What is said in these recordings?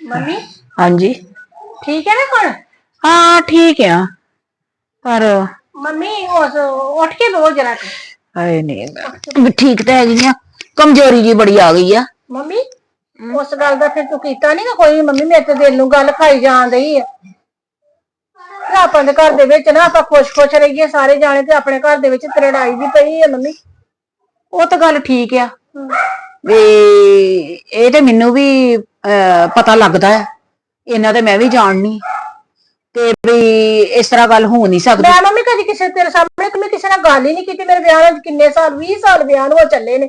Mummy? ਹਾਂਜੀ। ਠੀਕ ਹੈ ਨਾ ਹੁਣ ਹਾਂ ਠੀਕ ਆ। ਪਰ ਮੰਮੀ ਉਸ ਉੱਠ ਕੇ ਬੋ ਜਰਾ ਕੁ। ਹਾਏ ਨਹੀਂ ਮੈਂ ਠੀਕ ਤਾਂ ਹੈਗੀ ਆ। ਕਮਜ਼ੋਰੀ ਜੀ ਬੜੀ ਆ ਗਈ ਆ। ਮੰਮੀ ਉਸ ਗੱਲ ਦਾ ਫਿਰ ਤੂੰ ਕੀਤਾ ਨਹੀਂ ਨਾ ਕੋਈ। ਮੰਮੀ ਮੇਰੇ ਤੇ ਦਿਲ ਨੂੰ ਗੱਲ ਖਾਈ ਜਾਣ ਰਹੀ ਹੈ ਤੇ ਆਪਾਂ ਦੇ ਘਰ ਦੇ ਵਿੱਚ ਨਾ ਆਪਾਂ ਖੁਸ਼-ਖੁਸ਼ ਰਹੀਏ ਸਾਰੇ ਜਾਣੇ ਤੇ ਆਪਣੇ ਘਰ ਦੇ ਵਿੱਚ ਤਰੜਾਈ ਵੀ ਪਈ ਹੈ ਮੰਮੀ। ਉਹ ਤਾਂ ਗੱਲ ਠੀਕ ਆ। ਵੀ ਇਹ ਤੇ ਮੈਨੂੰ ਵੀ ਅਹ, ਪਤਾ ਲੱਗਦਾ ਹੈ। ਇਹਨਾਂ ਤੇ ਮੈਂ ਵੀ ਜਾਣਨੀ। ਤੇ ਵੀ ਇਸ ਤਰ੍ਹਾਂ ਗੱਲ ਹੋ ਨਹੀਂ ਸਕਦੀ। ਮੈਂ ਮੰਮੀ ਕਦੀ ਕਿਸੇ ਤੇਰੇ ਸਾਹਮਣੇ ਕਮੀ ਕਿਸੇ ਨਾਲ ਗੱਲ ਹੀ ਨਹੀਂ ਕੀਤੀ। ਮੇਰੇ ਵਿਆਹ ਨੂੰ ਕਿੰਨੇ ਸਾਲ 20 ਸਾਲ ਵਿਆਹ ਨੂੰ ਹੋ ਚੱਲੇ ਨੇ।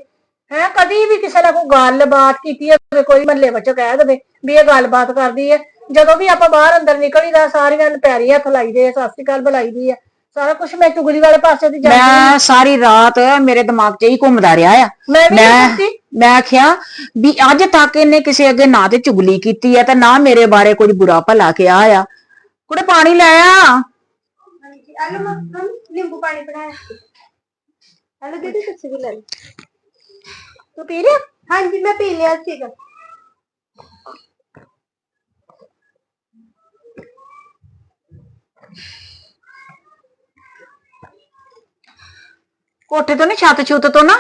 ਹੈ ਕਦੀ ਵੀ ਕਿਸੇ ਨਾਲ ਕੋਈ ਗੱਲਬਾਤ ਕੀਤੀ ਹੈ ਕੋਈ ਮਹੱਲੇ ਵਿੱਚੋਂ ਕਹਿ ਦੇਵੇ ਵੀ ਇਹ ਗੱਲਬਾਤ ਕਰਦੀ ਹੈ। ਜਦੋਂ ਵੀ ਆਪਾਂ ਬਾਹਰ ਅੰਦਰ ਨਿਕਲੀਦਾ ਸਾਰੀਆਂ ਨੂੰ ਪੈਰੀ ਹੱਥ ਲਾਈਦੇ ਆ ਸਤਿ ਸ਼੍ਰੀ ਅਕਾਲ ਬੁਲਾਈਦੀ ਆ। ਸਾਰਾ ਕੁਝ ਮੈਂ ਚੁਗਲੀ ਵਾਲੇ ਪਾਸੇ ਦੀ ਜਾਂਦੀ ਮੈਂ ਸਾਰੀ ਰਾਤ ਮੇਰੇ ਦਿਮਾਗ 'ਚ ਹੀ ਘੁੰਮਦਾ ਰਿਹਾ ਆ। ਮੈਂ ਵੀ ਮੈਂ ਮੈਂ ਆਖਿਆ ਵੀ ਅੱਜ ਤੱਕ ਇਹਨੇ ਕਿਸੇ ਅੱਗੇ ਨਾ ਤੇ ਚੁਗਲੀ ਕੀਤੀ ਹੈ ਤੇ ਨਾ ਮੇਰੇ ਬਾਰੇ ਕੁਝ ਬੁਰਾ ਭਲਾ ਕਿਹਾ ਆ। ਕੁੜੇ ਪਾਣੀ ਲੈ ਆ। ਮੰਮ ਨਿੰਬੂ ਪਾਣੀ ਬਣਾਇਆ। ਆਲੂ ਦੀਦੀ ਤੁਸੀਂ ਵੀ ਲੈ ਲਓ। ਤੂੰ ਪੀ ਲਿਆ? ਹਾਂਜੀ ਮੈਂ ਪੀ ਲਿਆ ਸੀਗਾ ਕੋਠੇ ਤੋਂ ਨਹੀਂ ਛੱਤ ਛੁੱਤ ਤੋਂ ਨਾ?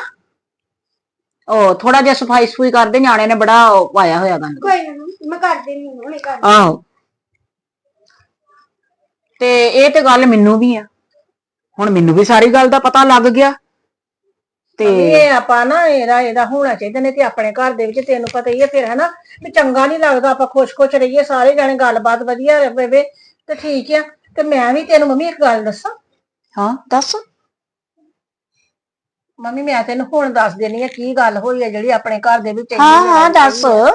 ਉਹ ਥੋੜਾ ਜਿਹਾ ਸਫ਼ਾਈ ਸਫੂਈ ਕਰਦੇ ਨਿਆਣੇ ਨੇ ਬੜਾ ਉਹ ਪਾਇਆ ਹੋਇਆ ਗੰਦ ਕੋਈ ਨਾ ਮੈਂ ਕਰ ਦੇਣੀ ਹੁਣੇ ਕਰ ਆਹੋ। ਤੇ ਇਹ ਤੇ ਗੱਲ ਮੈਨੂੰ ਵੀ ਆ। ਹੁਣ ਮੈਨੂੰ ਵੀ ਸਾਰੀ ਗੱਲ ਦਾ ਪਤਾ ਲੱਗ ਗਿਆ। ਤੇ ਇਹ ਆਪਾਂ ਨਾ ਇਹਦਾ ਇਹਦਾ ਹੋਣਾ ਚਾਹੀਦਾ ਨੇ ਤੇ ਆਪਣੇ ਘਰ ਦੇ ਵਿੱਚ ਤੈਨੂੰ ਪਤਾ ਹੀ ਹੈ ਫਿਰ ਹਨਾ? ਵੀ ਚੰਗਾ ਨਹੀਂ ਲੱਗਦਾ ਆਪਾਂ ਖੁਸ਼-ਖੁਸ਼ ਰਹੀਏ ਸਾਰੇ ਜਾਣੇ ਗੱਲਬਾਤ ਵਧੀਆ ਰਵੇ ਤੇ ਠੀਕ ਆ। ਤੇ ਮੈਂ ਵੀ ਤੈਨੂੰ ਮੰਮੀ ਇੱਕ ਗੱਲ ਦੱਸਾਂ। ਹਾਂ ਦੱਸ। ਮੰਮੀ ਮੈਂ ਤੈਨੂੰ ਹੁਣ ਦੱਸ ਦੇਣੀ ਆ ਕੀ ਗੱਲ ਹੋਈ ਹੈ ਜਿਹੜੀ ਆਪਣੇ ਘਰ ਦੇ ਵਿੱਚ ਇੰਨੀ ਹਾਂ ਹਾਂ ਲੜਾਈ ਦੱਸ। ਹੋਈ ਆ।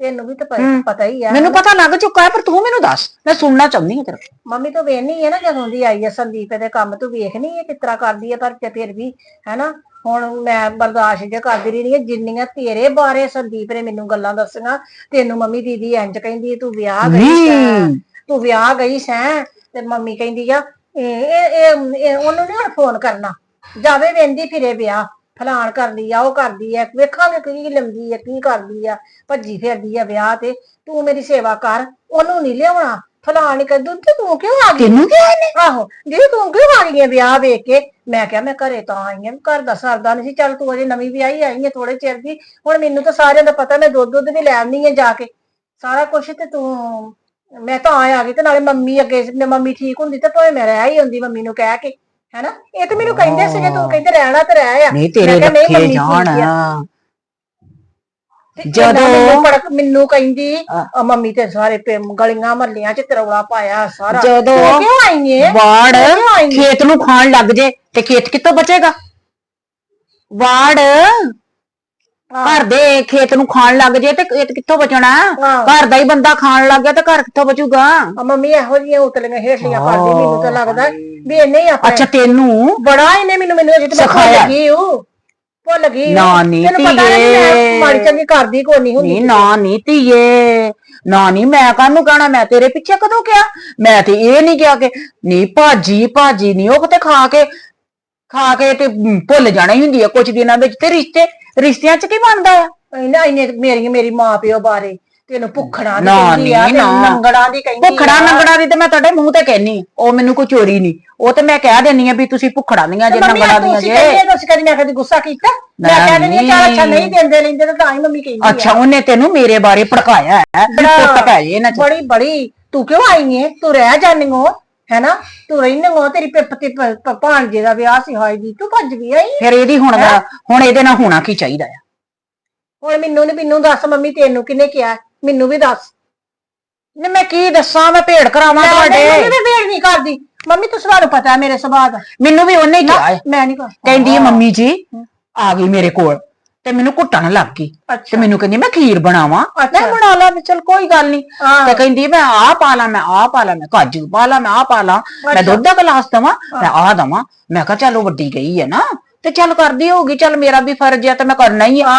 ਤੈਨੂੰ ਵੀ ਤਾਂ ਪ- ਪਤਾ ਹੀ ਆ ਮੈਨੂੰ ਪਤਾ ਲੱਗ ਚੁੱਕਾ ਹੈ ਪਰ ਤੂੰ ਮੈਨੂੰ ਦੱਸ। ਮੈਂ ਸੁਣਨਾ ਚਾਹੁੰਦੀ ਹਾਂ ਤੇਰੇ। ਮੰਮੀ ਤੋਂ ਵੇਖਣੀ ਹੈ ਨਾ ਜਦੋਂ ਦੀ ਆਈ ਹੈ ਸੰਦੀਪ ਦੇ ਕੰਮ ਤੋਂ ਵੇਖਣੀ ਹੈ ਕਿਸ ਤਰ੍ਹਾਂ ਕਰਦੀ ਹੈ ਪਰ ਫਿਰ ਵੀ ਹੈਨਾ ਹੁਣ ਮੈਂ ਬਰਦਾਸ਼ਤ ਜੇ ਕਰਦੀ ਰਹੀ ਹਾਂ ਜਿੰਨੀਆਂ ਤੇਰੇ ਬਾਰੇ ਸੰਦੀਪ ਨੇ ਮੈਨੂੰ ਗੱਲਾਂ ਦੱਸੀਆਂ ਤੈਨੂੰ ਮੰਮੀ ਦੀਦੀ ਇੰਜ ਕਹਿੰਦੀ ਤੂੰ ਵਿਆਹ ਗਈ ਸੈਂ ਨਹੀਂ ਤੂੰ ਵਿਆਹ ਗਈ ਸੈਂ ਤੇ ਮੰਮੀ ਕਹਿੰਦੀ ਆ ਇਹ ਇਹ ਇਹ- ਇਹ ਉਹਨੂੰ ਨਹੀਂ ਹੁਣ ਫੋਨ ਕਰਨਾ। ਜਾਵੇ ਵੇਂਦੀ ਫਿਰੇ ਵਿਆਹ ਫਲਾਣ ਕਰਦੀ ਆ ਉਹ ਕਰਦੀ ਆ ਵੇਖਾਂਗੇ ਕੀ ਲੰਦੀ ਆ ਕੀ ਕਰਦੀ ਆ ਭੱਜੀ ਫਿਰਦੀ ਆ ਵਿਆਹ ਤੇ ਤੂੰ ਮੇਰੀ ਸੇਵਾ ਕਰ ਉਹਨੂੰ ਨਹੀਂ ਲਿਆਉਣਾ ਫਲਾਣ ਕਰ ਦੂੰ ਤੇ ਤੂੰ ਕਿਉਂ ਆ ਗਈ? ਤੈਨੂੰ ਕੀ ਇਹਨੇ? ਆਹੋ ਜੀ ਤੂੰ ਕਿਉਂ ਆ ਗਈ ਹੈ ਵਿਆਹ ਵੇਖ ਕੇ? ਮੈਂ ਕਿਹਾ ਮੈਂ ਘਰੇ ਤਾਂ ਆਈ ਹਾਂ ਘਰ ਦਾ ਸਰਦਾ ਨਹੀਂ ਸੀ ਚੱਲ ਤੂੰ ਅਜੇ ਨਵੀਂ ਵਿਆਹੀ ਆਈ ਹੈ ਥੋੜੇ ਚਿਰ ਦੀ ਹੁਣ ਮੈਨੂੰ ਤਾਂ ਸਾਰਿਆਂ ਦਾ ਪਤਾ ਮੈਂ ਦੁੱਧ ਦੁੱਧ ਵੀ ਲੈ ਆਉਣੀ ਹੈ ਜਾ ਕੇ। ਸਾਰਾ ਕੁਝ ਤੇ ਤੂੰ ਮੈਂ ਤਾਂ ਆਇਆ ਆ ਗਈ ਤੇ ਨਾਲੇ ਮੰਮੀ ਅੱਗੇ ਮੰਮੀ ਠੀਕ ਹੁੰਦੀ ਤਾਂ ਭਾਵੇਂ ਮੈਂ ਰਹਿ ਹੀ ਹੁੰਦੀ ਮੰਮੀ ਨੂੰ ਕਹਿ ਕੇ। ਹੈਨਾ? ਇਹ ਤਾਂ ਮੈਨੂੰ ਕਹਿੰਦੇ ਸੀਗੇ ਤੂੰ ਕਹਿੰਦੇ ਰਹਿਣਾ ਤੇ ਰਹਿ ਆ। ਨਹੀਂ ਤੇਰੇ ਮੰਮੀ ਜਾਣ। ਜਦੋਂ- ਪੜਕ ਮੈਨੂੰ ਕਹਿੰਦੀ ਮੰਮੀ ਤੇ ਸਾਰੇ ਪੇ- ਗਲੀਆਂ ਮਹੱਲਿਆਂ ਚ ਤਰੌਲਾ ਪਾਇਆ ਸਾਰਾ। ਜਦੋਂ ਕਿਉਂ ਆਈ ਏ? ਵਾੜ? ਖੇਤ ਨੂੰ ਖਾਣ ਲੱਗ ਜੇ ਤੇ ਖੇਤ ਕਿੱਥੋਂ ਬਚੇਗਾ? ਵਾੜ ਘਰ ਦੇ ਖੇਤ ਨੂੰ ਖਾਣ ਲੱਗ ਜੇ ਤੇ ਖੇਤ ਕਿੱਥੋਂ ਬਚਣਾ? ਹਾਂ। ਘਰ ਦਾ ਹੀ ਬੰਦਾ ਖਾਣ ਲੱਗ ਗਿਆ ਤੇ ਘਰ ਕਿੱਥੋਂ ਬਚੂਗਾ? ਆ ਮੰਮੀ ਇਹੋ ਜਿਹੀਆਂ ਉਤਲੀਆਂ ਹੇਠਲੀਆਂ ਕਰਦੀ ਮੈਨੂੰ ਤਾਂ ਲੱਗਦਾ ਵੀ ਇਹਨੇ ਹੀ ਆਪਣੇ ਅੱਛਾ ਤੈਨੂੰ? ਬੜਾ ਇਹਨੇ ਮੈਨੂੰ ਮੈਨੂੰ ਅਜੇ ਤੇ ਮੈਂ ਸਿਖਾਇਆ। ਭੁੱਲ ਗਈ ਉਹ ਭੁੱਲ ਗਈ ਨਾ। ਨੀ ਤੈਨੂੰ ਪਤਾ ਨਹੀਂ ਧੀਏ। ਮੈਂ ਮਾੜੀ ਚੰਗੀ ਕਰਦੀ ਕੋਈ ਨਹੀਂ ਹੁੰਦੀ ਨਹੀਂ ਨਾ ਨੀ ਧੀਏ। ਨਾ ਨੀ ਮੈਂ ਕਾਹਨੂੰ ਕਹਿਣਾ? ਮੈਂ ਤੇਰੇ ਪਿੱਛੇ ਕਦੋਂ ਕਿਹਾ? ਮੈਂ ਤੇ ਇਹ ਨਹੀਂ ਕਿਹਾ ਕਿ ਨੀ ਭਾਜੀ ਭਾਜੀ ਨਹੀਂ ਉਹ ਕਿਤੇ ਖਾ ਕੇ ਖਾ ਕੇ ਤੇ ਭੁੱਲ ਜਾਣਾ ਹੀ ਹੁੰਦੀ ਆ ਕੁਝ ਦਿਨਾਂ ਵਿੱਚ ਤੇ ਰਿਸ਼ਤੇ। ਰਿਸ਼ਤਿਆਂ 'ਚ ਕੀ ਬਣਦਾ ਆ? ਇਹਨਾਂ ਇਹਨੇ ਮੇਰੀ ਮੇਰੀ ਮਾਂ ਪਿਓ ਬਾਰੇ ਤੈਨੂੰ ਭੁੱਖਣਾ ਦੀ ਨਾ ਕਹਿੰਦੀ ਆ ਨੀ, ਤੇ ਨਾ। ਨੰਗੜਾ ਦੀ ਕਹਿੰਦੀ ਭੁੱਖੜਾ ਆ। ਨੰਗੜਾ ਦੀ ਤੇ ਮੈਂ ਤੁਹਾਡੇ ਮੂੰਹ ਤੇ ਕਹਿਨੀ ਉਹ ਮੈਨੂੰ ਕੋਈ ਚੋਰੀ ਨਹੀਂ ਉਹ ਤੇ ਮੈਂ ਕਹਿ ਦੇਣੀ ਆ ਵੀ ਤੁਸੀਂ ਭੁੱਖੜਾ ਦੀਆਂ ਜੇ ਮੰਮੀ ਨੰਗੜਾ ਦੀਆਂ ਸੀ ਜੇ। ਕਹਿੰਦੀ ਤੁਸੀਂ ਕਦੀ ਮੈਂ ਕਦੀ ਗੁੱਸਾ ਕੀਤਾ? ਮੈਂ ਨਾ, ਕਹਿੰਦੀ ਨਹੀਂ ਚੱਲ ਅੱਛਾ ਨਹੀਂ। ਦਿੰਦੇ ਲੈਂਦੇ ਤਾਂ ਤਾਂ ਹੀ ਮੰਮੀ ਕਹਿੰਦੀ ਅੱਛਾ ਉਹਨੇ ਤੈਨੂੰ ਮੇਰੇ ਬਾਰੇ ਭੜਕਾਇਆ ਹੈ ਵੀ ਬੜਾ- ਪੁੱਤ ਪੈ ਜੇ ਇਹਨਾਂ 'ਚ। ਬੜੀ ਬੜੀ। ਤੂੰ ਕਿਉਂ ਆਈ ਏ? ਤੂੰ ਰਹਿ ਜਾਨੀ ਹੋ ਹੈਨਾ? ਤੂੰ ਰਹਿਨੀ ਹੋ ਤੇਰੀ ਪਿੱਪ ਤੇ ਭ- ਭ- ਭਾਣਜੇ ਦਾ ਵਿਆਹ ਸੀ ਹਾਏ ਜੀ ਤੂੰ ਭੱਜ ਵੀ ਆਈ। ਫਿਰ ਇਹਦੀ ਹੁਣ ਹੁਣ ਇਹਦੇ ਨਾਲ ਹੋਣਾ ਕੀ ਚਾਹੀਦਾ ਆ? ਹੁਣ ਮੈਨੂੰ ਨੀ ਮੈਨੂੰ ਦੱਸ ਮੰਮੀ ਤੈਨੂੰ ਕਿਹਨੇ ਕਿਹਾ? ਮੈਨੂੰ ਵੀ ਦੱਸ। ਨੇ ਮੈਂ ਕੀ ਦੱਸਾਂ ਮੈਂ ਭੇੜ ਕਰਾਵਾਂ ਤੁਹਾਡੇ। ਮੈਂ ਵੇੜ ਨਹੀਂ ਕਰਦੀ। ਮੰਮੀ ਤੂੰ ਤੁਹਾਨੂੰ ਪਤਾ ਹੈ ਮੇਰੇ ਸੁਭਾਅ ਦਾ। ਮੈਨੂੰ ਵੀ ਉਹਨੇ ਕਿਹਾ ਹੈ ਮੈਂ ਨਹੀਂ ਕਹਿੰਦੀ ਹੈ। ਮੰਮੀ ਜੀ ਆ ਗਈ ਮੇਰੇ ਕੋਲ। ਤੇ ਮੈਨੂੰ ਘੁੱਟਣ ਲੱਗ ਗਈ। ਤੇ ਮੈਨੂੰ ਕਹਿੰਦੀ ਮੈਂ ਖੀਰ ਬਣਾਵਾਂ। ਮੈਂ ਬਣਾ ਲਾ ਵੀ ਚਲ ਕੋਈ ਗੱਲ ਨਹੀਂ। ਤੇ ਕਹਿੰਦੀ ਮੈਂ ਆਹ ਪਾ ਲਾ ਮੈਂ ਆਹ ਪਾ ਲਾ ਮੈਂ ਕਾਜੂ ਪਾ ਲਾ ਮੈਂ ਆਹ ਪਾ ਲਾ ਮੈਂ। ਦੁੱਧ ਦਾ ਗਲਾਸ ਦਵਾਂ ਮੈਂ ਆਹ ਦਵਾਂ। ਮੈਂ ਕਿਹਾ ਚਲੋ ਵੱਡੀ ਗਈ ਹੈ ਨਾ ਤੇ ਚੱਲ ਕਰਦੀ ਹੋਊਗੀ ਚੱਲ ਮੇਰਾ ਵੀ ਫਰਜ਼ ਹੈ ਤੇ ਮੈਂ ਕਰਨਾ ਹੀ ਆ।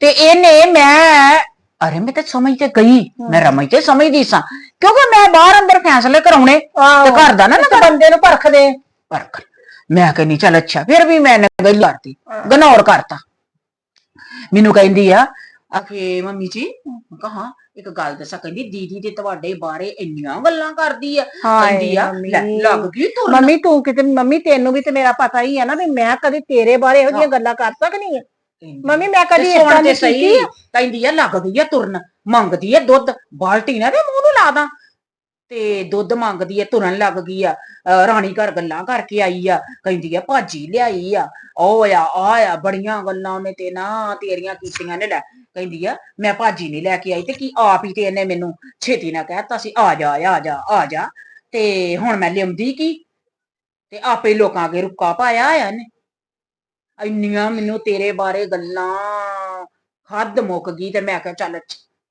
ਤੇ ਇਹਨੇ ਮੈਂ ਅਰੇ ਮੈਂ ਤੇ ਸਮਝ ਤੇ ਗਈ ਮੈਂ ਰਮਈ ਤੇ ਸਮਝਦੀ ਸਾਂ ਕਿਉਂਕਿ ਮੈਂ ਬਾਹਰ ਅੰਦਰ ਫੈਸਲੇ ਕਰਾਉਣੇ। ਤੇ ਘਰ ਦਾ ਨਾ ਇੱਕ ਬੰਦੇ ਨੂੰ ਪਰਖਦੇ ਪਰਖ। ਮੈਂ ਕਹਿੰਦੀ ਚੱਲ ਅੱਛਾ ਫਿਰ ਵੀ ਮੈਂ ਗੱਲ ਕਰਤੀ ਗਨੌਰ ਕਰਤਾ। ਮੈਨੂੰ ਕਹਿੰਦੀ ਆ ਆਖੇ ਮੰਮੀ ਜੀ ਕਹਾ ਇੱਕ ਗੱਲ ਦੱਸਾਂ ਕਹਿੰਦੀ ਦੀਦੀ ਤੇ ਤੁਹਾਡੇ ਬਾਰੇ ਇੰਨੀਆਂ ਗੱਲਾਂ ਕਰਦੀ ਆ। ਕਹਿੰਦੀ ਆ ਲੈ, ਲੱਗ ਗਈ ਤੁਰਨ ਮੰਮੀ ਤੂੰ ਕਿਤੇ ਮੰਮੀ ਤੈਨੂੰ ਵੀ ਤੇ ਮੇਰਾ ਪਤਾ ਹੀ ਹੈ ਨਾ ਵੀ ਮੈਂ ਕਦੀ ਤੇਰੇ ਬਾਰੇ ਇਹੋ ਜਿਹੀਆਂ ਗੱਲਾਂ ਕਰ ਸਕਦੀ ਹਾਂ ਮੰਮੀ ਮੈਂ ਕਦੀ ਇਸ ਤਰ੍ਹਾਂ ਦੀ ਕੀਤੀ ਆ? ਕਹਿੰਦੀ ਆ ਲੱਗ ਗਈ ਆ ਤੁਰਨ। ਮੰਗਦੀ ਆ ਦੁੱਧ। ਬਾਲਟੀ ਨਾ ਤੇ ਮੂੰਹ ਨੂੰ ਲਾ ਦਾਂ। ਤੇ ਦੁੱਧ ਮੰਗਦੀ ਆ ਤੁਰਨ ਲੱਗ ਗਈ ਆ ਅਹ ਰਾਣੀ ਘਰ ਗੱਲਾਂ ਕਰਕੇ ਆਈ ਆ ਕਹਿੰਦੀ ਆ ਭਾਜੀ ਲਿਆਈ ਆ ਉਹ ਆ ਆ ਆ ਬੜੀਆਂ ਗੱਲਾਂ ਉਹਨੇ ਤੇ ਨਾ ਤੇਰੀਆਂ ਕੀਤੀਆਂ ਨੇ ਲੈ। ਕਹਿੰਦੀ ਆ ਮੈਂ ਭਾਜੀ ਨਹੀਂ ਲੈ ਕੇ ਆਈ ਤੇ ਕੀ ਆਪ ਹੀ ਤੇ ਇਹਨੇ ਮੈਨੂੰ ਛੇਤੀ ਨਾ ਕਹਿਤਾ ਸੀ ਆ ਜਾ ਆ ਜਾ ਆ ਜਾ। ਤੇ ਹੁਣ ਮੈਂ ਲਿਆਉਂਦੀ ਕੀ? ਤੇ ਆਪੇ ਲੋਕਾਂ ਅੱਗੇ ਰੁੱਕਾ ਪਾਇਆ ਆ ਇਹਨੇ। ਇੰਨੀਆਂ ਮੈਨੂੰ ਤੇਰੇ ਬਾਰੇ ਗੱਲਾਂ ਹੱਦ ਮੁੱਕ ਗਈ ਤੇ ਮੈਂ ਕਿਹਾ ਚੱਲ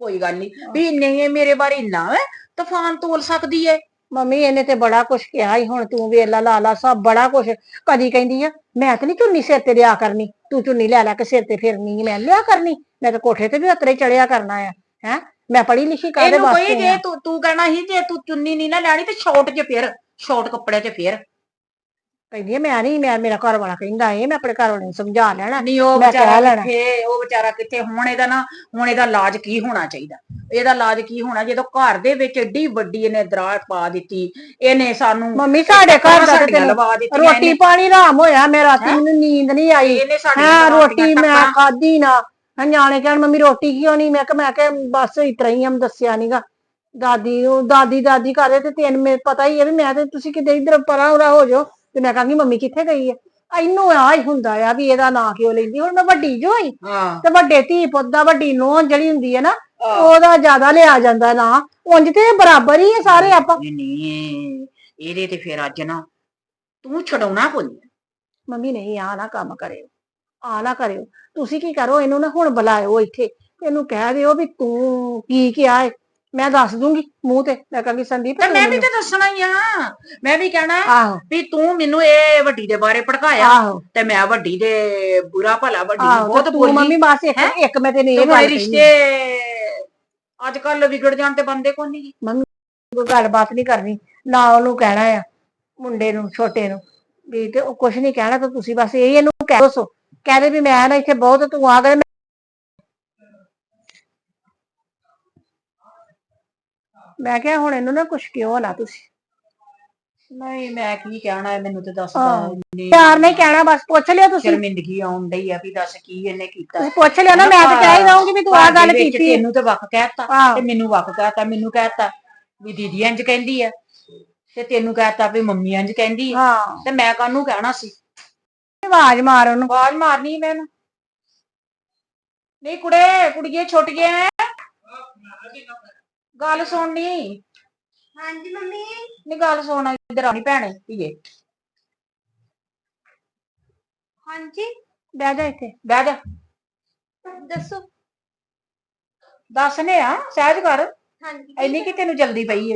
ਕੋਈ ਗੱਲ ਨਹੀਂ ਵੀ ਨਹੀਂ ਮੇਰੇ ਬਾਰੇ ਇੰਨਾ ਹੈ ਤੂਫਾਨ ਤੋਲ ਸਕਦੀ ਹੈ ਮੰਮੀ ਇਹਨੇ ਤੇ ਬੜਾ ਕੁਛ ਕਿਹਾ ਹੀ ਹੁਣ ਤੂੰ ਵੇਲਾ ਲਾ ਲਾ ਸਭ ਬੜਾ ਕੁਛ। ਕਦੀ ਕਹਿੰਦੀ ਆ ਮੈਂ ਤੇ ਨਹੀਂ ਚੁੰਨੀ ਸਿਰ ਤੇ ਲਿਆ ਕਰਨੀ। ਤੂੰ ਚੁੰਨੀ ਲੈ ਲੈ ਕੇ ਸਿਰ ਤੇ ਫਿਰਨੀ ਮੈਂ ਲਿਆ ਕਰਨੀ। ਮੈਂ ਤਾਂ ਕੋਠੇ ਤੇ ਵੀ ਉਤਰੇ ਚੜਿਆ ਕਰਨਾ ਆ ਹੈ? ਮੈਂ ਪੜ੍ਹੀ ਲਿਖੀ ਕਾਹਦੇ ਇਹਨੂੰ ਕੋਈ ਵਾਸਤੇ ਜੇ ਆ? ਤੂੰ ਤੂੰ ਕਹਿਣਾ ਸੀ ਜੇ ਤੂੰ ਚੁੰਨੀ ਨਹੀਂ ਨਾ ਲੈਣੀ ਤੇ ਸ਼ਾਰਟ 'ਚ ਫੇਰ ਸ਼ਾਰਟ ਕੱਪੜੇ 'ਚ ਫੇਰ। ਕਹਿੰਦੀ ਆ, ਮੈਂ ਨਹੀਂ ਮੈਂ ਮੇਰਾ ਘਰ ਵਾਲਾ ਕਹਿੰਦਾ ਏ ਮੈਂ ਆਪਣੇ ਘਰ ਵਾਲੇ ਨੂੰ ਸਮਝਾ ਲੈਣਾ ਨਹੀਂ ਉਹ ਮੈਂ ਵਿਚਾਰਾ ਲੈਣਾ। ਕਿੱਥੇ ਉਹ ਵਿਚਾਰਾ ਕਿੱਥੇ ਹੁਣ ਇਹਦਾ ਨਾ ਹੁਣ ਇਹਦਾ ਇਲਾਜ ਕੀ ਹੋਣਾ ਚਾਹੀਦਾ ਇਹਦਾ ਇਲਾਜ ਕੀ ਹੋਣਾ ਜਦੋਂ ਘਰ ਦੇ ਵਿੱਚ ਏਡੀ ਵੱਡੀ ਇਹਨੇ ਦਰਾੜ ਪਾ ਦਿੱਤੀ ਇਹਨੇ ਸਾਨੂੰ ਮੰਮੀ ਸਾਡੇ ਘਰ ਦਾ ਤੇ ਸਾਡੀਆਂ ਤੈਨੂੰ ਲਵਾ ਦਿੱਤੀਆਂ ਰੋਟੀ। ਪਾਣੀ ਆਰਾਮ ਹੋਇਆ ਮੈਂ ਰਾਤੀ? ਮੈਨੂੰ ਨੀਂਦ ਨਹੀਂ ਆਈ ਇਹਨੇ ਸਾਡੀਆਂ ਹਾਂ ਰੋਟੀ ਮੈਂ। ਖਾਧੀ ਨਾ ਹਾਂ ਨਿਆਣੇ ਕਹਿਣ ਮੰਮੀ ਰੋਟੀ ਕਿਉਂ ਨਹੀਂ ਮੈਂ ਕਿਹਾ ਮੈਂ ਕਿਹਾ ਬਸ ਇਤਰਾ ਹੀ ਹਮ ਦੱਸਿਆ ਨੀਗਾ ਦਾਦੀ ਉਹ ਦਾਦੀ ਦਾਦੀ ਕਰੇ ਤੇ ਤੈਨੂੰ ਮੈਨੂੰ ਪਤਾ ਹੀ ਹੈ ਵੀ ਮੈਂ ਤੇ ਤੁਸੀਂ ਕਿਤੇ ਇਧਰ ਪਰਾਂ ਉਰਾ ਹੋ ਜਾਓ ਤੇ ਮੈਂ ਕਹਾਂਗੀ ਮੰਮੀ ਕਿੱਥੇ ਗਈ ਹੈ ਇਹਨੂੰ ਆ ਹੀ ਹੁੰਦਾ ਆ ਵੀ ਇਹਦਾ ਨਾਂ ਕਿਉਂ ਲੈਂਦੀ ਹੁਣ ਮੈਂ ਵੱਡੀ ਜੋ ਹਾਂ। ਤੇ ਵੱਡੇ ਧੀ ਪੁੱਤ ਦਾ ਵੱਡੀ ਨੂੰਹ ਜਿਹੜੀ ਹੁੰਦੀ ਹੈ ਨਾ। ਉਹਦਾ ਜ਼ਿਆਦਾ ਲਿਆ ਜਾਂਦਾ ਨਾ। ਉਂਝ ਤੇ ਬਰਾਬਰ ਹੀ ਹੈ ਸਾਰੇ ਆਪਾਂ। ਨਹੀਂ, ਨਹੀਂ। ਇਹਦੇ ਤੇ ਫੇਰ ਅੱਜ ਨਾ ਤੂੰ ਛਡਾਉਣਾ ਕੋਈ। ਮੰਮੀ ਨਹੀਂ ਆ ਨਾ ਕੰਮ ਕਰਿਓ। ਆ ਨਾ ਕਰਿਓ। ਤੁਸੀਂ ਕੀ ਕਰੋ ਇਹਨੂੰ ਨਾ ਹੁਣ ਬੁਲਾਇਓ ਇੱਥੇ। ਇਹਨੂੰ ਕਹਿ ਦਿਓ ਵੀ ਤੂੰ ਕੀ ਕਿਹਾ ਏ? ਮੈਂ ਦੱਸ ਦੂੰਗੀ ਮੂੰਹ ਤੇ ਮੈਂ ਕਹਾਂਗੀ ਸੰਦੀਪ ਤੇ ਮੈਂ ਵੀ ਤੇ ਦੱਸਣਾ ਹੀ ਆ। ਮੈਂ ਵੀ ਕਹਿਣਾ ਆਹੋ। ਵੀ ਤੂੰ ਮੈਨੂੰ ਇਹ ਵੱਡੀ ਦੇ ਬਾਰੇ ਭੜਕਾਇਆ ਆਹੋ। ਤੇ ਮੈਂ ਵੱਡੀ ਦੇ ਬੁਰਾ ਭਲਾ ਵੱਡੀ ਨੂੰ ਬਹੁਤ ਬੋਲੀ। ਮੰਮੀ ਬਸ ਇੱਕ ਇੱਕ ਮੈਂ ਤੈਨੂੰ ਇਹ ਤੇ ਗੱਲ ਮੇਰੇ ਕਹੀ ਰਿਸ਼ਤੇ ਅੱਜ ਕੱਲ ਵਿਗੜ ਜਾਣ ਤੇ ਬੰਦੇ ਕੋਈ ਨਹੀਂ ਕੋਈ ਗੱਲਬਾਤ ਨਹੀਂ ਕਰਨੀ। ਨਾ ਉਹਨੂੰ ਕਹਿਣਾ ਆ ਮੁੰਡੇ ਨੂੰ ਛੋਟੇ ਨੂੰ ਵੀ ਤੇ ਉਹ ਕੁਝ ਨਹੀਂ ਕਹਿਣਾ ਤਾਂ ਤੁਸੀਂ ਬਸ ਇਹ ਇਹਨੂੰ ਕਹਿ ਦੋ ਕਹਦੇ ਵੀ ਮੈਂ ਨਾ ਇੱਥੇ ਬਹੁਤ ਤੂੰ ਆ ਗਏ ਮੈਂ ਕਿਹਾ ਹੁਣ ਇਹਨੂੰ ਨਾ ਕੁਝ ਕਿਉਂ ਨਾ ਤੁਸੀਂ ਨਹੀਂ ਮੈਂ ਕੀ ਕਹਿਣਾ ਹੈ ਮੈਨੂੰ ਤੇ ਦੱਸ। ਇੰਨੀ ਪਿਆਰ ਨਹੀਂ ਕਹਿਣਾ ਬਸ ਪੁੱਛ ਲਿਆ ਤੁਸੀਂ ਸ਼ਰਮਿੰਦਗੀ ਆਉਣ ਡਈ ਆ ਵੀ ਦੱਸ ਕੀ ਇਹਨੇ ਕੀਤਾ ਤੁਸੀਂ ਪੁੱਛ ਲਿਆ ਨਾ ਮੈਂ ਤਾਂ ਕਹਿ ਹੀ ਦਊਂਗੀ ਵੀ ਤੂੰ ਆ ਗੱਲ ਵਿੱਚ ਕੀਤੀ ਹੈ। ਤੈਨੂੰ ਤੇ ਵਕ ਕਹਿਤਾ ਆਹੋ। ਤੇ ਮੈਨੂੰ ਵਕ ਕਹਿਤਾ ਮੈਨੂੰ ਕਹਿਤਾ ਵੀ ਦੀਦੀ ਇੰਜ ਕਹਿੰਦੀ ਆ ਤੇ ਤੈਨੂੰ ਕਹਿਤਾ ਵੀ ਮੰਮੀ ਇੰਜ ਕਹਿੰਦੀ ਆ ਹਾਂ ਤੇ ਮੈਂ ਕਾਹਨੂੰ ਕਹਿਣਾ ਸੀ ਆਵਾਜ਼ ਮਾਰ ਉਹਨੂੰ ਆਵਾਜ਼ ਮਾਰਨੀ ਮੈਂ। ਨਹੀਂ ਕੁੜੇ ਕੁੜੀਏ ਛੁੱਟ ਗਿਆ ਗੱਲ ਸੁਣਨੀ? ਹਾਂਜੀ ਮੰਮੀ। ਨਹੀਂ ਗੱਲ ਸੁਣ ਇੱਧਰ ਆਣੀ ਭੈਣੇ ਧੀਏ। ਹਾਂਜੀ। ਬਹਿ ਜਾ ਇੱਥੇ ਬਹਿ ਜਾ। ਦੱਸੋ। ਦੱਸ ਨੇ ਆ ਸਹਿਜ ਕਰ। ਹਾਂਜੀ ਇੰਨੀ ਕਿ ਤੈਨੂੰ ਜਲਦੀ ਪਈ ਆ।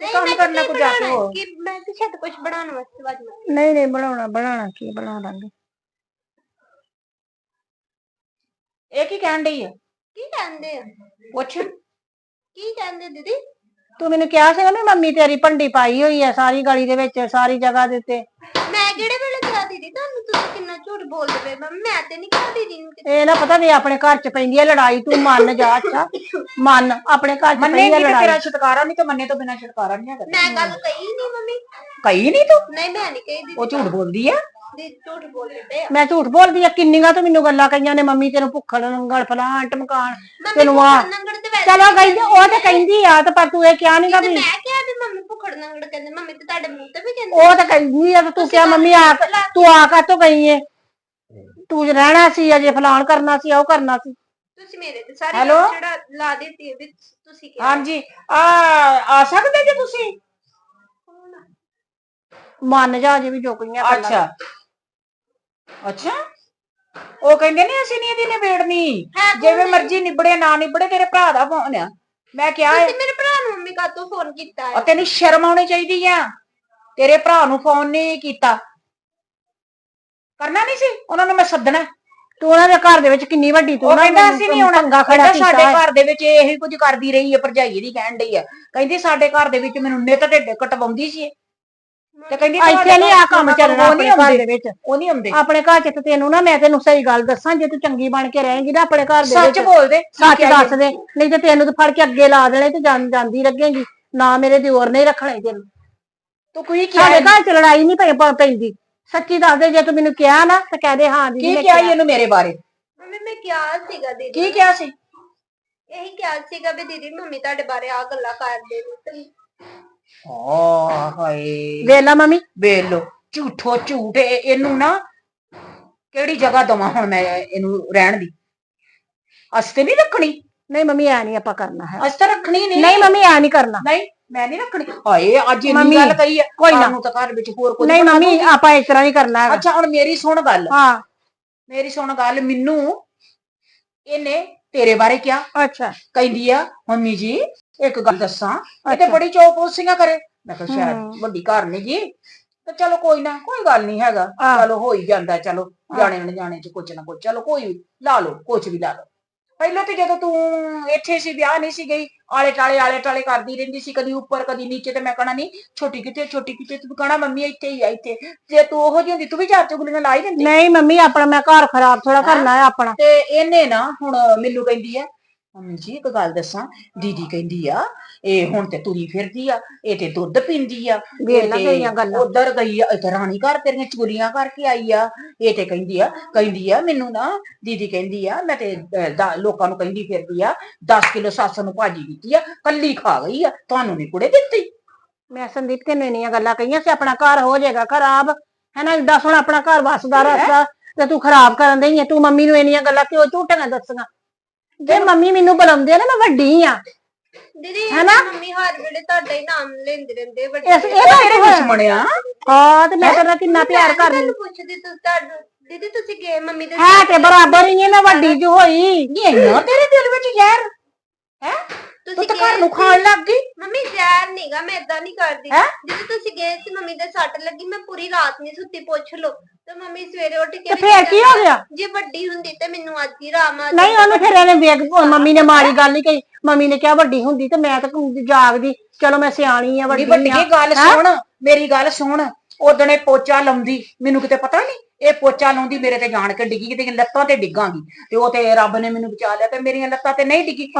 ਨਹੀਂ ਕੰਮ ਕਰਨਾ ਕੀ ਕੁਝ ਆ ਕੇ ਬਣਾਉਣਾ? ਹੋਰ। ਕਿ ਮੈਂ ਤੇ ਛੱਡ ਕੁਝ ਬਣਾਉਣ ਵਾਸਤੇ ਬਾਜ ਮੈਂ ਨਹੀਂ ਨਹੀਂ ਬਣਾਉਣਾ ਬਣਾਉਣਾ ਕੀ ਬਣਾ ਲਾਂਗੇ ਇਹ ਕੀ ਕਹਿਣ ਡਈ ਕੀ ਕਹਿੰਦੇ ਆ? ਪੁੱਛ। ਕੀ ਕਹਿੰਦੇ ਦੀਦੀ? ਤੂੰ ਮੈਨੂੰ ਕਿਹਾ ਸੀ ਨਾ ਵੀ ਮੰਮੀ ਤੇਰੀ ਭੰਡੀ ਪਾਈ ਹੋਈ ਹੈ ਸਾਰੀ ਗਲੀ ਦੇ ਵਿੱਚ ਸਾਰੀ ਜਗ੍ਹਾ ਦੇ ਉੱਤੇ। ਮੈਂ ਕਿਹੜੇ ਵੇਲੇ ਕਿਹਾ ਦੀਦੀ ਤੁਹਾਨੂੰ? ਤੁਸੀਂ ਕਿੰਨਾ ਝੂਠ ਬੋਲਦੇ ਪਏ ਮੰਮੀ ਮੈਂ ਤੇ ਨਹੀਂ ਕਿਹਾ ਦੀਦੀ ਨੂੰ ਇਹ ਨਾ ਪਤਾ ਵੀ ਆਪਣੇ ਘਰ ਚ ਪੈਂਦੀ ਹੈ ਲੜਾਈ ਤੂੰ ਮੰਨ ਜਾ ਅੱਛਾ? ਮੰਨ ਆਪਣੇ ਘਰ ਚ ਮੰਨੇ ਪੈਂਦੀ ਹੈ ਨਹੀਂ ਤੇ ਲੜਾਈ। ਤੇਰਾ ਛੁਟਕਾਰਾ ਨਹੀਂ ਤੇ ਮੰਨੇ ਤੋਂ ਬਿਨਾ ਛੁਟਕਾਰਾ ਨਹੀਂ ਹੈਗਾ। ਮੈਂ ਗੱਲ ਕਹੀ ਨਹੀਂ ਮੰਮੀ। ਕਹੀ ਨਹੀਂ ਤੂੰ? ਨਹੀਂ ਮੈਂ ਨਹੀਂ ਕਹੀ ਉਹ ਦੀਦੀ ਝੂਠ ਬੋਲਦੀ ਆ? ਝੂਠ ਬੋਲਦੇ ਮੈਂ ਝੂਠ ਬੋਲਦੀ ਆ ਕਿੰਨੀਆਂ ਤੋਂ ਮੈਨੂੰ ਗੱਲਾਂ ਕਹੀਆਂ ਨੇ ਮੰਮੀ ਤੈਨੂੰ ਭੁੱਖੜ ਨੰਗਲ ਫਲਾਣ ਟਮਕਾਣ ਤੈਨੂੰ ਆ ਨੰਗੜ ਤੇ ਵੈਸੇ ਚਲੋ ਕਹਿੰਦੀ ਉਹ ਤੇ ਕਹਿੰਦੀ ਆ ਤੇ ਪਰ ਤੂੰ ਇਹ ਕਿਹਾ ਨਹੀਂਗਾ ਵੀ ਮੈਂ ਕਿਹਾ ਵੀ ਮੰਮੀ ਭੁੱਖੜ ਨੰਗੜ ਕਹਿੰਦੇ ਮੰਮੀ ਤੇ ਤੁਹਾਡੇ ਮੂੰਹ ਤੇ ਵੀ ਕਹਿੰਦੇ ਉਹ ਤਾਂ ਕਹਿੰਦੀ ਆ ਤੇ ਤੂੰ ਕਿਹਾ ਮੰਮੀ ਆ ਤੂੰ ਆ ਕਾ ਤੋਂ ਗਈ ਏ? ਤੂੰ ਰਹਿਣਾ ਸੀ ਅਜੇ ਫਲਾਣ ਕਰਨਾ ਸੀ ਉਹ ਕਰਨਾ ਸੀ। ਤੁਸੀਂ ਮੇਰੇ ਤੇ ਸਾਰੀ ਜਿਹੜਾ ਲਾ ਦਿੱਤੀ ਵੀ ਤੁਸੀਂ ਕਿਹਾ। ਹਾਂਜੀ। ਆ ਆ ਸਕਦੇ ਜੇ ਤੁਸੀਂ? ਮੰਨ ਜਾ ਅਜੇ ਵੀ ਜੋ ਗਈਆਂ ਗੱਲਾਂ ਅੱਛਾ। ਅੱਛਾ? ਉਹ ਕਹਿੰਦੇ ਨੇ ਅਸੀਂ ਨਹੀਂ ਇਹਦੀ ਨਿਬੇੜਨੀ। ਹੈ ਕੌਣ ਜਿਵੇਂ? ਮਰਜ਼ੀ ਨਿਬੜੇ ਨਾ ਨਿਬੜੇ ਤੇਰੇ ਭਰਾ ਦਾ ਫੋਨ ਆ। ਮੈਂ ਕਿਹਾ ਤੁਸੀਂ ਮੇਰੇ ਭਰਾ ਨੂੰ ਮੰਮੀ ਕਾਤੋਂ ਫੋਨ ਕੀਤਾ ਉਹ ਹੈ ਤੈਨੂੰ ਸ਼ਰਮ ਆਉਣੀ ਚਾਹੀਦੀ ਆ। ਤੇਰੇ ਭਰਾ ਨੂੰ ਫੋਨ ਨਹੀਂ ਕੀਤਾ। ਕਰਨਾ ਨਹੀਂ ਸੀ? ਉਹਨਾਂ ਨੂੰ ਮੈਂ ਸੱਦਣਾ। ਤੂੰ ਉਹਨਾਂ ਦੇ ਘਰ ਦੇ ਵਿੱਚ ਕਿੰਨੀ ਵੱਡੀ ਤੂੰ ਉਹ ਨਾ ਕਹਿੰਦਾ ਅਸੀਂ ਨਹੀਂ ਆਉਣਾ। ਪੰਗਾ ਖੜਾ ਕਹਿੰਦਾ ਕੀਤਾ ਸਾਡੇ ਹੈ। ਘਰ ਦੇ ਵਿੱਚ ਇਹੀ ਕੁਝ ਕਰਦੀ ਰਹੀ ਹੈ ਭਰਜਾਈ ਦੀ ਕਹਿਣ ਡਈ ਆ। ਕਹਿੰਦੀ ਸਾਡੇ ਘਰ ਦੇ ਵਿੱਚ ਮੈਨੂੰ ਨਿਤ ਢਿੱਡ ਕਟਵਾਉਂਦੀ ਸੀ ਇਹ। ਤੇ ਕਹਿੰਦੀ ਇੱਥੇ ਨਹੀਂ ਆ ਕੰਮ ਚੱਲਣਾ ਉਹ ਆਪਣੇ ਨਹੀਂ ਘਰ ਆਉਂਦੇ। ਦੇ ਵਿੱਚ। ਉਹ ਨਹੀਂ ਆਉਂਦੇ। ਆਪਣੇ ਘਰ ਚ ਤੇ ਤੈਨੂੰ ਨਾ ਮੈਂ ਤੈਨੂੰ ਸਹੀ ਗੱਲ ਦੱਸਾਂ ਜੇ ਤੂੰ ਚੰਗੀ ਬਣ ਕੇ ਰਹੇਂਗੀ ਨਾ ਆਪਣੇ ਘਰ ਦੇ ਸੱਚ ਵਿੱਚ। ਬੋਲਦੇ ਸੱਚ ਦੱਸ ਦੇ ਨਹੀਂ ਤੇ ਤੈਨੂੰ ਤਾਂ ਫੜ ਕੇ ਅੱਗੇ ਲਾ ਦੇਣੇ ਤੇ ਜਾਂ- ਜਾਂਦੀ ਲੱਗੇਗੀ। ਨਾ ਮੇਰੇ ਦਿਓਰ ਨੇ ਰੱਖਣੇ ਤੈਨੂੰ। ਤੂੰ ਕੋਈ ਸਾਡੇ ਕਿਹਾ ਘਰ ਚ ਲੜਾਈ ਨਹੀਂ ਪਈ ਪ- ਪੈਂਦੀ। ਸੱਚੀ ਦੱਸ ਦੇ ਜੇ ਤੂੰ ਮੈਨੂੰ ਕਿਹਾ ਨਾ ਤਾਂ ਕਹਿ ਦੇ ਹਾਂ ਦੀਦੀ ਕੀ ਕਿਹਾ ਇਹਨੂੰ ਮੇਰੇ ਬਾਰੇ? ਮੰਮੀ ਮੈਂ ਕਿਹਾ ਸੀਗਾ ਦੀਦੀ ਕੀ ਕਿਹਾ ਸੀ? ਇਹੀ ਕਿਹਾ ਸੀਗਾ ਵੀ ਦੀਦੀ ਮੰਮੀ ਤੁਹਾਡੇ ਬਾਰੇ ਆ ਗੱਲਾਂ ਕਰਦੇ ਨੇ। ਹਾਏ। ਵੇਲਾ ਮੰਮੀ। ਵੇਖ ਲੋ ਝੂਠੋ ਝੂਠ ਇਹ- ਇਹਨੂੰ ਨਾ ਕਿਹੜੀ ਜਗ੍ਹਾ ਦਵਾਂ ਹੁਣ ਮੈਂ ਇਹਨੂੰ ਰਹਿਣ ਦੀ? ਅਸੀਂ ਤੇ ਨਹੀਂ ਰੱਖਣੀ? ਨਹੀਂ ਮੰਮੀ ਐ ਨਹੀਂ ਆਪਾਂ ਕਰਨਾ ਹੈ। ਅਸੀਂ ਤਾਂ ਰੱਖਣੀ ਨਹੀਂ? ਨਹੀਂ ਮੰਮੀ ਐ ਨਹੀਂ ਕਰਨਾ। ਨਹੀਂ ਮੈਂ ਨਹੀਂ ਰੱਖਣੀ। ਹਾਏ ਅੱਜ ਇੰਨੀ ਮੰਮੀ, ਗੱਲ ਕਹੀ ਹੈ ਕੋਈ ਨਾ। ਸਾਨੂੰ ਤਾਂ ਘਰ ਵਿੱਚ ਹੋਰ ਕੁਝ ਨਹੀਂ ਮੰਮੀ। ਆਪਾਂ ਇਸ ਤਰ੍ਹਾਂ ਨਹੀਂ ਕਰਨਾ ਹੈਗਾ। ਅੱਛਾ ਹੁਣ ਮੇਰੀ ਸੁਣ ਗੱਲ। ਹਾਂ। ਮੇਰੀ ਸੁਣ ਗੱਲ ਮੈਨੂੰ ਇਹਨੇ ਤੇਰੇ ਬਾਰੇ ਕਿਹਾ। ਅੱਛਾ। ਕਹਿੰਦੀ ਆ ਮੰਮੀ ਜੀ ਇੱਕ ਗੱਲ ਦੱਸਾਂ ਇਹ ਤੇ। ਬੜੀ ਚੌਪੋਸੀਆਂ ਕਰੇ। ਮੈਂ ਕਿਹਾ ਸ਼ਾਇਦ। ਵੱਡੀ ਘਰ ਨਹੀਂ ਜੀ। ਤੇ ਚਲੋ ਕੋਈ ਨਾ ਕੋਈ ਗੱਲ ਨਹੀਂ ਹੈਗਾ। ਚਲੋ ਹੋ ਹੀ ਜਾਂਦਾ ਚਲੋ ਜਾਣੇ ਨਾ ਜਾਣੇ ਚ ਕੁਝ ਨਾ ਕੁਝ ਚਲੋ ਕੋਈ ਲਾ ਲਓ ਕੁਝ ਵੀ ਲਾ ਲਓ। ਪਹਿਲਾਂ ਤੇ ਜਦੋਂ ਤੂੰ ਇੱਥੇ ਸੀ ਵਿਆਹ ਨਹੀਂ ਸੀ ਗਈ ਆਲੇ ਟਾਲੇ ਆਲੇ ਟਾਲੇ ਕਰਦੀ ਰਹਿੰਦੀ ਸੀ ਕਦੀ ਉੱਪਰ ਕਦੀ ਨੀਚੇ ਤੇ ਮੈਂ ਕਹਣਾ ਨਹੀਂ ਛੋਟੀ ਕਿਤੇ ਛੋਟੀ ਕਿਤੇ ਤੂੰ ਕਹਣਾ ਮੰਮੀ ਇੱਥੇ ਹੀ ਆ ਇੱਥੇ। ਜੇ ਤੂੰ ਉਹੋ ਜਿਹੀ ਹੁੰਦੀ ਤੂੰ ਵੀ ਚਾਰ ਚੁਗਲੀਆਂ ਲਾ ਹੀ ਦਿੰਦੀ। ਨਹੀਂ ਮੰਮੀ ਆਪਣਾ ਮੈਂ ਘਰ ਖਰਾਬ ਥੋੜਾ ਕਰਨਾ ਹੈ ਆਪਣਾ। ਤੇ ਇਹਨੇ ਨਾ ਹੁਣ ਮੈਨੂੰ ਕਹਿੰਦੀ ਆ। ਮੰਮੀ ਜੀ ਇੱਕ ਗੱਲ ਦੱਸਾਂ ਦੀਦੀ ਕਹਿੰਦੀ ਆ ਇਹ ਹੁਣ ਤੇ ਤੁਰੀ ਫਿਰਦੀ ਆ ਇਹ ਤੇ ਦੁੱਧ ਪੀਂਦੀ ਆ ਵੇਖ ਲੈ ਤੇਰੀਆਂ ਗੱਲਾਂ। ਉਧਰ ਗਈ ਆ ਇੱਥੇ ਰਾਣੀ ਘਰ ਤੇਰੀਆਂ ਚੁਗਲੀਆਂ ਕਰਕੇ ਆਈ ਆ ਇਹ ਤੇ ਕਹਿੰਦੀ ਆ ਕਹਿੰਦੀ ਆ ਮੈਨੂੰ ਨਾ ਦੀਦੀ ਕਹਿੰਦੀ ਆ ਮੈਂ ਤੇ ਅਹ, ਦਾ- ਲੋਕਾਂ ਨੂੰ ਕਹਿੰਦੀ ਫਿਰਦੀ ਆ 10 ਕਿਲੋ ਸੱਸ ਨੂੰ ਭਾਜੀ ਦਿੱਤੀ ਆ ਕੱਲੀ ਖਾ ਗਈ ਆ ਤੁਹਾਨੂੰ ਨਹੀਂ ਕੁੜੇ ਦਿੱਤੀ। ਮੈਂ ਸੰਦੀਪ ਤੈਨੂੰ ਇੰਨੀਆਂ ਗੱਲਾਂ ਕਹੀਆਂ ਸੀ ਆਪਣਾ ਘਰ ਹੋ ਜਾਏਗਾ ਖਰਾਬ ਹੈਨਾ ਦੱਸ ਹੁਣ ਆਪਣਾ ਘਰ ਵਸਦਾ ਰਸਦਾ ਤੇ ਤੂੰ ਖਰਾਬ ਕਰਨ ਦਈ ਤੂੰ ਮੰਮੀ ਨੂੰ ਇੰਨੀਆਂ ਗੱਲਾਂ ਕਿਉਂ ਝੂਠੀਆਂ ਦੱਸੀਆਂ? ਜੇ ਮੰਮੀ ਮੈਨੂੰ ਬੁਲਾਉਂਦੇ ਆ ਨਾ ਮੈਂ ਵੱਡੀ ਆ। ਦੀਦੀ ਹੈਨਾ? ਮੰਮੀ ਹਰ ਵੇਲੇ ਤੁਹਾਡਾ ਹੀ ਨਾਮ ਲੈਂਦੇ ਰਹਿੰਦੇ ਇਸ ਵੱਡੇ ਇਹ ਤਾਂ ਤੇਰੇ ਦੁਸ਼ਮਣ ਆ। ਹਾਂ ਤੇ ਮੈਂ ਤੇਰਾ ਕਿੰਨਾ ਪਿਆਰ ਕਰਦੀ। ਤੁਹਾਨੂੰ ਪੁੱਛਦੀ ਤੁਸੀਂ ਤੁਹਾਨੂੰ ਦੀਦੀ ਤੁਸੀਂ ਗਏ ਮੰਮੀ ਦੇ ਹੈ ਤੇ ਬਰਾਬਰ ਹੀ ਮੈਂ ਵੱਡੀ ਜੋ ਹੋਈ। ਨਹੀਂ ਇੰਨਾ ਤੇਰੇ ਦਿਲ ਵਿੱਚ ਜ਼ਹਿਰ ਹੈ? ਤੁਸੀਂ ਤਾਂ ਗਏ ਘਰ ਨੂੰ ਖਾਣ ਲੱਗ ਗਈ। ਮੰਮੀ ਜ਼ਹਿਰ ਨੀਗਾ ਮੈਂ ਇਦਾਂ ਨਹੀਂ ਕਰਦੀ। ਹੈਂ? ਜਦੋਂ ਤੁਸੀਂ ਗਏ ਸੀ ਮੰਮੀ ਦੇ ਸੱਟ ਲੱਗੀ ਮੈਂ ਪੂਰੀ ਰਾਤ ਨਹੀਂ ਸੁੱਤੀ ਪੁੱਛ ਲਓ। ਤੇ ਮੰਮੀ ਸਵੇਰੇ ਉੱਠ ਕੇ ਤੇ ਵੀ ਫੇਰ ਕੀ ਹੋ ਗਿਆ? ਜੇ ਵੱਡੀ ਹੁੰਦੀ ਤੇ ਮੈਨੂੰ ਅੱਜ ਹੀ ਰਾਮ ਆ ਨਹੀਂ ਉਹਨੂੰ ਫਿਰ ਇਹਨੇ ਵੇਖ ਮੰਮੀ ਨੇ ਮਾਰੀ ਗੱਲ ਨਹੀਂ ਕਹੀ। ਮੰਮੀ ਨੇ ਕਿਹਾ ਵੱਡੀ ਹੁੰਦੀ ਤੇ ਮੈਂ ਤਾਂ ਜਾਗਦੀ। ਚਲੋ ਮੈਂ ਸਿਆਣੀ ਆ ਵੱਡੀ ਵੱਡੀ ਵੱਡੀ ਆ। ਗੱਲ ਸੁਣ ਮੇਰੀ ਗੱਲ ਸੁਣ। ਉਦਣੇ ਪੋਚਾ ਲਾਉਂਦੀ ਮੈਨੂੰ ਕਿਤੇ ਪਤਾ ਨਹੀਂ ਇਹ ਪੋਚਾ ਲਾਉਂਦੀ ਮੇਰੇ ਤੇ ਜਾਣ ਕੇ ਡਿੱਗੀ ਕਿਤੇ ਲੱਤਾਂ ਤੇ ਡਿੱਗਾਂਗੀ। ਤੇ ਉਹ ਤੇ ਰੱਬ ਨੇ ਮੈਨੂੰ ਬਚਾ ਲਿਆ ਤੇ ਮੇਰੀਆਂ ਲੱਤਾਂ ਤੇ ਨਹੀਂ ਡਿੱਗੀ।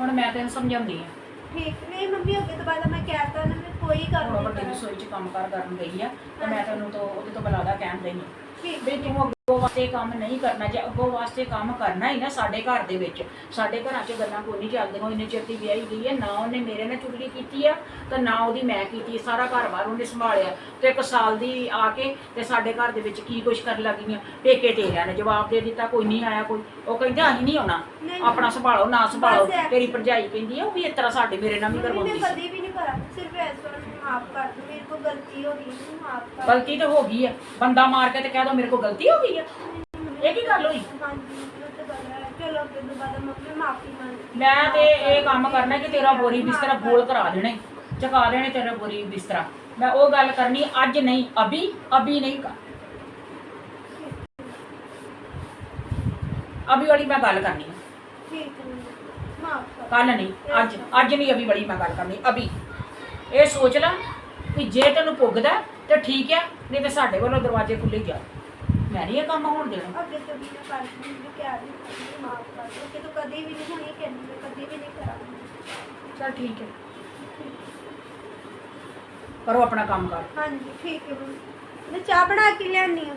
ਹੁਣ ਮੈਂ ਤੈਨੂੰ ਸਮਝਾਉਂਦੀ ਆ ਠੀਕ ਨਹੀਂ ਮੰਮੀ ਅੱਗੇ ਤੋਂ ਬਾਅਦ ਮੈਂ ਕਹਿਤਾ ਨਾ ਮੈਂ ਕੋਈ ਹੁਣ ਨਹੀਂ ਵੱਡੀ ਕਰਾਂ ਰਸੋਈ 'ਚ ਕੰਮ ਕਾਰ ਕਰਨ ਗਈ ਆ ਤੇ ਮੈਂ ਤੈਨੂੰ ਤੋਂ ਉਹਦੇ ਤੋਂ ਬੁਲਾਦਾ ਕਹਿਣ ਦੇਣੀ ਠੀਕ ਵੀ ਤੂੰ ਅੱਗੋਂ ਵਾਸਤੇ ਕੰਮ ਨਹੀਂ ਕਰਨਾ ਜੇ ਅੱਗੋਂ ਵਾਸਤੇ ਕੰਮ ਕਰਨਾ ਹੀ ਨਾ ਸਾਡੇ ਘਰ ਦੇ ਵਿੱਚ। ਸਾਡੇ ਘਰਾਂ 'ਚ ਗੱਲਾਂ ਕੋਈ ਨਹੀਂ ਚੱਲਦੀਆਂ ਇੰਨੇ ਚਿਰ ਦੀ ਵਿਆਹੀ ਗਈ ਹੈ ਨਾ ਉਹਨੇ ਮੇਰੇ ਨਾਲ ਚੁਗਲੀ ਕੀਤੀ ਆ ਤੇ ਨਾ ਉਹਦੀ ਮੈਂ ਕੀਤੀ ਸਾਰਾ ਘਰ-ਬਾਰ ਉਹਨੇ ਸੰਭਾਲਿਆ। ਤੇ ਇੱਕ ਸਾਲ ਦੀ ਆ ਕੇ ਤੇ ਸਾਡੇ ਘਰ ਦੇ ਵਿੱਚ ਕੀ ਕੁਛ ਕਰਨ ਲੱਗੀਆਂ ਪੇਕੇ ਤੇਰਿਆਂ ਨੇ ਜਵਾਬ ਦੇ ਦਿੱਤਾ ਕੋਈ ਨਹੀਂ ਆਇਆ ਕੋਈ। ਉਹ ਕਹਿੰਦੇ ਅਸੀਂ ਨਹੀਂ ਆਉਣਾ। ਆਪਣਾ ਸੰਭਾਲੋ ਨਾ ਸੰਭਾਲੋ ਤੇਰੀ ਭਰਜਾਈ ਕਹਿੰਦੀ ਆ ਉਹ ਵੀ ਇਸ ਤਰ੍ਹਾਂ ਸਾਡੇ ਮੇਰੇ ਨਾਲ ਵੀ ਕਰਵਾਉਂਦੀ ਸੀ। ਕਦੀ ਵੀ ਨਹੀਂ ਕਰਾਂ ਸਿਰਫ ਇਸ ਵਾਰ ਮਾਫ ਕਰ ਦਿਓ ਮੇਰੇ ਕੋਲ ਗਲਤੀ ਤੇ ਹੋ ਗਈ ਆ। ਬੰਦਾ ਮਾਰ ਕੇ ਤੇ ਕਹਿ ਦੋ ਮੇਰੇ ਕੋਲ ਗਲਤੀ ਹੋ ਗਈ ਆ। ਇਹ ਕੀ ਗੱਲ ਹੋਈ? ਗੱਲ ਮੈਂ ਤੇ ਇਹ ਕੰਮ ਕਰਨਾ ਕਿ ਤੇਰਾ ਬੋਰੀ ਬਿਸਤਰਾ ਫੋਲ ਕਰਾ ਦੇਣੇ ਚਕਾ ਦੇਣੇ ਤੇਰਾ ਬੋਰੀ ਬਿਸਤਰਾ। ਮੈਂ ਉਹ ਗੱਲ ਕਰਨੀ ਅੱਜ ਨਹੀਂ ਅਭੀ ਅਭੀ ਨਹੀਂ ਕਰ। ਅਭੀ ਵਾਲੀ ਮੈਂ ਗੱਲ ਕਰਨੀ ਠੀਕ ਹੈ ਮਾਫ ਕਰ ਕੱਲ ਨਹੀਂ ਅੱਜ। ਅੱਜ ਨਹੀਂ ਅਭੀ ਵਾਲੀ ਮੈਂ ਗੱਲ ਕਰਨੀ ਅਭੀ। ਇਹ ਸੋਚ ਲੈ। ਕਿ ਜੇ ਤੈਨੂੰ ਪੁੱਗਦਾ ਤੇ ਠੀਕ ਹੈ ਨਹੀਂ ਤੇ ਸਾਡੇ ਵੱਲੋਂ ਦਰਵਾਜ਼ੇ ਖੁੱਲੇ ਜਾ। ਮੈਂ ਨਹੀਂ ਇਹ ਕੰਮ ਹੋਣ ਦੇਣਾ। ਅੱਗੇ ਤੋਂ ਵੀ ਮੈਂ ਕਰ ਦੂੰਗੀ ਪਿਆਰ ਨਹੀਂ ਮਾਫ ਕਰ ਦਿਓ। ਕਿ ਤੂੰ ਕਦੀ ਵੀ ਨਹੀਂ ਹੋਣੀ ਕਿ ਮੈਂ ਕਦੀ ਵੀ ਨਹੀਂ ਕਰਾਂਗੀ। ਚਲ ਠੀਕ ਹੈ। ਕਰੋ ਆਪਣਾ ਕੰਮ ਕਰ। ਹਾਂਜੀ ਠੀਕ ਹੈ ਮੰਮੀ। ਮੈਂ ਚਾਹ ਬਣਾ ਕੇ ਲਿਆਨੀ ਆ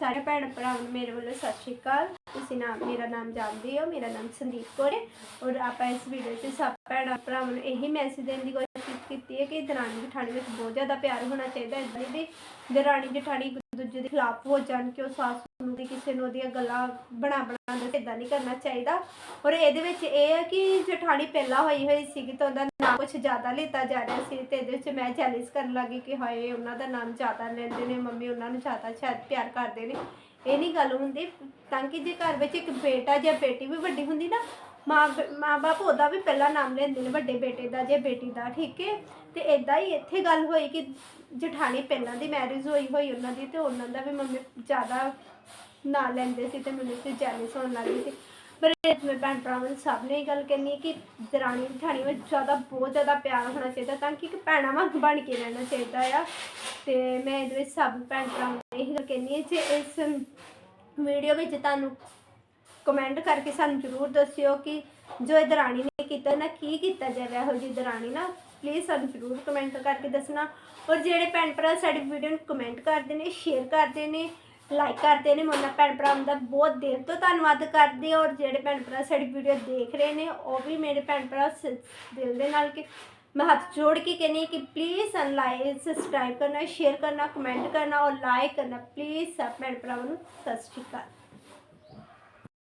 ਸਾਰੇ ਭੈਣ ਭਰਾਵਾਂ ਨੂੰ ਮੇਰੇ ਵੱਲੋਂ ਸਤਿ ਸ਼੍ਰੀ ਅਕਾਲ। ਤੁਸੀਂ ਨਾਮ ਮੇਰਾ ਨਾਮ ਜਾਣਦੇ ਹੋ, ਮੇਰਾ ਨਾਮ ਸੰਦੀਪ ਕੌਰ ਹੈ ਔਰ ਆਪਾਂ ਇਸ ਵੀਡੀਓ 'ਚ ਸਭ ਭੈਣਾਂ ਭਰਾਵਾਂ ਨੂੰ ਇਹੀ ਮੈਸੇਜ ਦੇਣ ਦੀ ਕੋਸ਼ਿਸ਼ ਕੀਤੀ ਹੈ ਕਿ ਦਰਾਣੀ ਜਠਾਣੀ ਵਿੱਚ ਬਹੁਤ ਜ਼ਿਆਦਾ ਪਿਆਰ ਹੋਣਾ ਚਾਹੀਦਾ ਹੈ। ਨਹੀਂ ਦਰਾਣੀ ਜਠਾਣੀ ਇੱਕ ਦੂਜੇ ਦੇ ਖਿਲਾਫ ਹੋ ਜਾਣ, ਕਿ ਉਹ ਸੱਸ ਨੂੰ ਦੀ ਕਿਸੇ ਨੂੰ ਉਹਦੀਆਂ ਗੱਲਾਂ ਬਣਾ ਬਣਾ ਦੇ ਇਦਾਂ ਨਹੀਂ ਕਰਨਾ ਚਾਹੀਦਾ। ਔਰ ਇਹਦੇ ਵਿੱਚ ਇਹ ਹੈ ਕਿ ਜਠਾਣੀ ਪਹਿਲਾਂ ਹੋਈ ਹੋਈ ਸੀਗੀ ਤਾਂ ਉਹਦਾ ਨਾਮ ਕੁਝ ਜ਼ਿਆਦਾ ਲਿੱਤਾ ਜਾ ਰਿਹਾ ਸੀ ਤੇ ਇਹਦੇ ਵਿੱਚ ਮੈਂ ਜੈਲਿਸ ਕਰਨ ਲੱਗੀ ਕਿ ਹਾਏ, ਉਹਨਾਂ ਦਾ ਨਾਮ ਜ਼ਿਆਦਾ ਲੈਂਦੇ ਨੇ, ਮੰਮੀ ਉਹਨਾਂ ਨੂੰ ਜ਼ਿਆਦਾ ਸ਼ਾਇਦ ਪਿਆਰ ਕਰਦੇ ਨੇ। ਇਹ ਨਹੀਂ ਗੱਲ ਹੁੰਦੀ, ਤਾਂ ਕਿ ਜੇ ਘਰ ਵਿੱਚ ਇੱਕ ਬੇਟਾ ਜਾਂ ਬੇਟੀ ਵੀ ਵੱਡੀ ਹੁੰਦੀ ਨਾ, ਮਾਂ ਮਾਂ ਬਾਪ ਉਹਦਾ ਵੀ ਪਹਿਲਾ ਨਾਮ ਲੈਂਦੇ ਨੇ ਵੱਡੇ ਬੇਟੇ ਦਾ ਜਾਂ ਬੇਟੀ ਦਾ, ਠੀਕ ਹੈ? ਤੇ ਇਦਾਂ ਹੀ ਇੱਥੇ ਗੱਲ ਹੋਈ ਕਿ ਜਠਾਣੀ ਪਹਿਲਾਂ ਦੀ ਮੈਰਿਜ ਹੋਈ ਹੋਈ ਉਹਨਾਂ ਦੀ ਤੇ ਉਹਨਾਂ ਦਾ ਵੀ ਮੰਮੀ ਜ਼ਿਆਦਾ ਨਾਂ ਲੈਂਦੇ ਸੀ ਤੇ ਮੈਨੂੰ ਤੇ ਜੈਲਿਸ ਹੋਣ ਲੱਗੀ ਸੀ। ਪਰ ਇਹ ਮੈਂ ਭੈਣ ਭਰਾਵਾਂ ਨੂੰ ਸਭ ਨੇ ਇਹ ਗੱਲ ਕਹਿੰਦੀ ਹੈ ਕਿ ਦਰਾਣੀ ਜਠਾਣੀ ਵਿੱਚ ਜ਼ਿਆਦਾ, ਬਹੁਤ ਜ਼ਿਆਦਾ ਪਿਆਰ ਹੋਣਾ ਚਾਹੀਦਾ ਤਾਂ ਕਿ ਇੱਕ ਭੈਣਾਂ ਵਾਂਗ ਬਣ ਕੇ ਰਹਿਣਾ ਚਾਹੀਦਾ ਆ। ਤੇ ਮੈਂ ਇਹਦੇ ਵਿੱਚ ਸਭ ਭੈਣ ਭਰਾਵਾਂ ਨੂੰ ਇਹ ਗੱਲ ਕਹਿੰਦੀ ਹੈ ਜੇ ਇਸ ਵੀਡੀਓ ਵਿੱਚ ਤੁਹਾਨੂੰ ਕਮੈਂਟ ਕਰਕੇ ਸਾਨੂੰ ਜ਼ਰੂਰ ਦੱਸਿਓ ਕਿ ਜੋ ਇਹ ਦਰਾਣੀ ਨੇ ਕੀਤਾ, ਨਾ ਕੀ ਕੀਤਾ ਜਾਵੇ, ਇਹੋ ਜੀ ਦਰਾਣੀ ਨਾ ਪਲੀਜ਼ ਸਾਨੂੰ ਜ਼ਰੂਰ ਕਮੈਂਟ ਕਰਕੇ ਦੱਸਣਾ। ਔਰ ਜਿਹੜੇ ਭੈਣ ਭਰਾ ਸਾਡੀ ਵੀਡੀਓ ਨੂੰ ਕਮੈਂਟ ਕਰਦੇ ਨੇ ਸ਼ੇਅਰ ਕਰਦੇ ਨੇ ਲਾਈਕ ਕਰਦੇ ਨੇ ਮੈਂ ਭੈਣ ਭਰਾਵਾਂ ਦਾ ਬਹੁਤ ਦਿਲ ਤੋਂ ਧੰਨਵਾਦ ਕਰਦੇ ਔਰ ਜਿਹੜੇ ਭੈਣ ਭਰਾ ਸਾਡੀ ਵੀਡੀਓ ਦੇਖ ਰਹੇ ਨੇ, ਉਹ ਵੀ ਮੇਰੇ ਭੈਣ ਭਰਾ ਸ- ਦਿਲ ਦੇ ਨਾਲ ਕਿ ਮੈਂ ਹੱਥ ਜੋੜ ਕੇ ਕਹਿੰਦੀ ਹਾਂ ਕਿ ਪਲੀਜ਼ ਸਾਨੂੰ ਲਾਈਕ ਸਬਸਕ੍ਰਾਈਬ ਕਰਨਾ ਸ਼ੇਅਰ ਕਰਨਾ ਕਮੈਂਟ ਕਰਨਾ ਔਰ ਲਾਈਕ ਕਰਨਾ ਪਲੀਜ਼ ਸਭ ਭੈਣ ਭਰਾਵਾਂ ਨੂੰ ਸਤਿ ਸ਼੍ਰੀ ਅਕਾਲ।